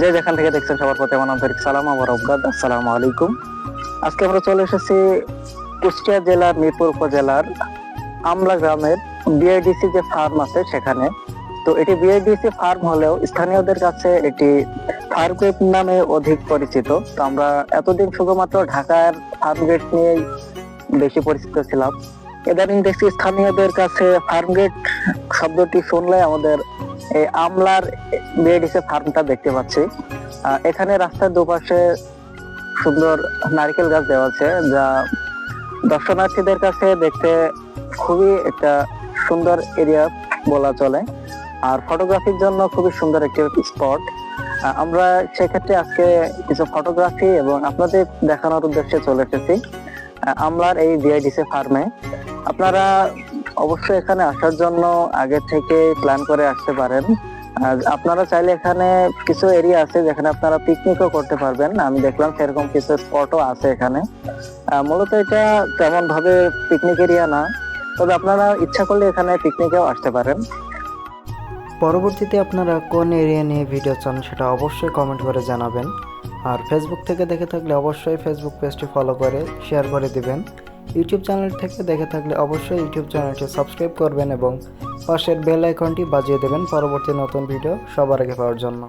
যে যেখান থেকে দেখছেন সবার প্রতি আমার আন্তরিক সালাম, আমার অবগাদ আসসালামু আলাইকুম। আজকে আমরা চলে এসেছি কুষ্টিয়া জেলার মিরপুর উপজেলার আমলা গ্রামের বিআইডিসি যে ফার্ম আছে সেখানে। তো এটি বিআইডিসি ফার্ম হলেও স্থানীয়দের কাছে এটি ফার্ম গেট নামে অধিক পরিচিত। তো আমরা এতদিন শুধুমাত্র ঢাকার ফার্ম গেট নিয়েই বেশি পরিচিত ছিলাম। ইদানিং দেখছি স্থানীয়দের কাছে ফার্ম গেট শব্দটি শুনলে আমাদের এই আমলার বিআইডিসি ফার্মটা দেখতে পাচ্ছি। এখানে রাস্তার দুপাশে সুন্দর নারকেল গাছ দেওয়া আছে, যা দর্শনার্থীদের কাছে দেখতে খুবই একটা সুন্দর এরিয়া বলা চলে। আর ফটোগ্রাফির জন্য খুবই সুন্দর একটি স্পট আমরা সেক্ষেত্রে আজকে কিছু ফটোগ্রাফি এবং আপনাদের দেখানোর উদ্দেশ্যে চলে এসেছি। আমলার এই বিআইডিসি ফার্মে আপনারা অবশ্যই এখানে আসার জন্য আগে থেকে প্ল্যান করে আসতে পারেন। আপনারা চাইলে এখানে কিছু এরিয়া আছে যেখানে আপনারা পিকনিকও করতে পারবেন। আমি দেখলাম সেরকম কিছু স্পটও আছে এখানে। মূলত এটা তেমন ভাবে পিকনিক এরিয়া না। তবে আপনারা ইচ্ছা করলে এখানে পিকনিকেও আসতে পারেন। পরবর্তীতে আপনারা কোন এরিয়া নিয়ে ভিডিও চান সেটা অবশ্যই কমেন্ট করে জানাবেন। আর ফেসবুক থেকে দেখে থাকলে অবশ্যই ফেসবুক পেজটি ফলো করে শেয়ার করে দিবেন। ইউটিউব চ্যানেল থেকে দেখে থাকলে অবশ্যই ইউটিউব চ্যানেলটি সাবস্ক্রাইব করবেন এবং পাশের বেল আইকনটি বাজিয়ে দেবেন পরবর্তী নতুন ভিডিও সবার আগে পাওয়ার জন্য।